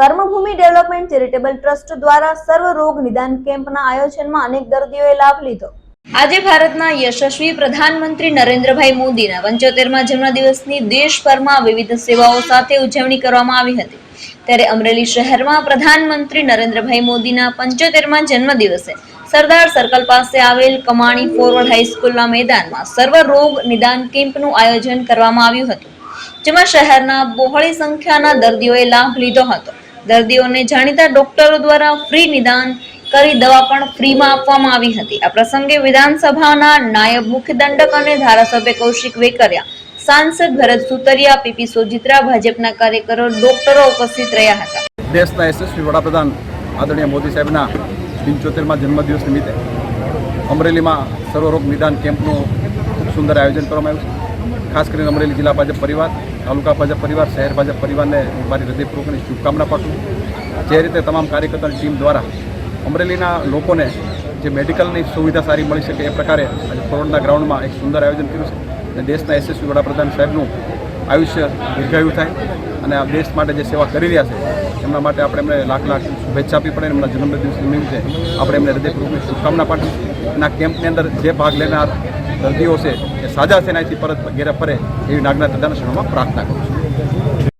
કર્મભૂમિ development charitable trust દ્વારા સર્વ રોગ નિદાન કેમ્પના આયોજનમાં અનેક દર્દીઓએ લાભ લીધો. આજે ભારતના યશસ્વી પ્રધાનમંત્રી નરેન્દ્રભાઈ મોદીના પંચોતેરમાં જન્મદિવસની દેશભરમાં વિવિધ સેવાઓ સાથે ઉજવણી કરવામાં આવી હતી. ત્યારે અમરેલી શહેરમાં પ્રધાનમંત્રી નરેન્દ્રભાઈ મોદીના પંચોતેરમાં જન્મદિવસે સરદાર સર્કલ પાસે આવેલ કમાણી ફોરવર્ડ હાઈસ્કૂલના મેદાનમાં સર્વ રોગ નિદાન કેમ્પનું આયોજન કરવામાં આવ્યું હતું, જેમાં શહેરના બહોળી સંખ્યાના દર્દીઓએ લાભ લીધો હતો. દર્દીઓને જાણીતા ડોક્ટરો દ્વારા ફ્રી નિદાન કરી દવા પણ ફ્રીમાં આપવામાં આવી હતી. આ પ્રસંગે વિધાનસભાના નાયબ મુખ્ય દંડક અને ધારાસભ્ય કૌશિક વેકરિયા, સાંસદ ભરત સુતરિયા, પીપી સોજિત્રા, ભાજપના કાર્યકરો, ડોક્ટરો ઉપસ્થિત રહ્યા હતા. દેશના યશસ્વી વડાપ્રધાન આદરણીય મોદી સાહેબના પંચોતેરમાં જન્મદિવસ નિમિત્તે અમરેલીમાં સર્વરોગ નિદાન કેમ્પનું ખૂબ સુંદર આયોજન કરવામાં આવ્યું છે. ખાસ કરીને અમરેલી જિલ્લા ભાજપ પરિવાર, તાલુકા ભાજપ પરિવાર, શહેર ભાજપ પરિવારને મારી હૃદયપૂર્વકની શુભકામના પાઠવું જે રીતે તમામ કાર્યકર્તાની ટીમ દ્વારા અમરેલીના લોકોને જે મેડિકલની સુવિધા સારી મળી શકે એ પ્રકારે આજે ફોરવર્ડના ગ્રાઉન્ડમાં એક સુંદર આયોજન કર્યું છે. અને દેશના યશસ્વી વડાપ્રધાન સાહેબનું આયુષ્ય દીર્ઘાયુ થાય અને આ દેશ માટે જે સેવા કરી રહ્યા છે, એમના માટે આપણે એમને લાખ લાખ શુભેચ્છા આપવી પડે એમના જન્મદિવસ નિમિત્તે આપણે એમને હૃદયપૂર્વકની શુભકામના પાઠવી અને આ કેમ્પની અંદર જે ભાગ લેનાર દર્દીઓ છે એ સાજા અહીંથી પરત ઘેરા ફરે એવી નાગના તદાના પ્રાર્થના કરું છું.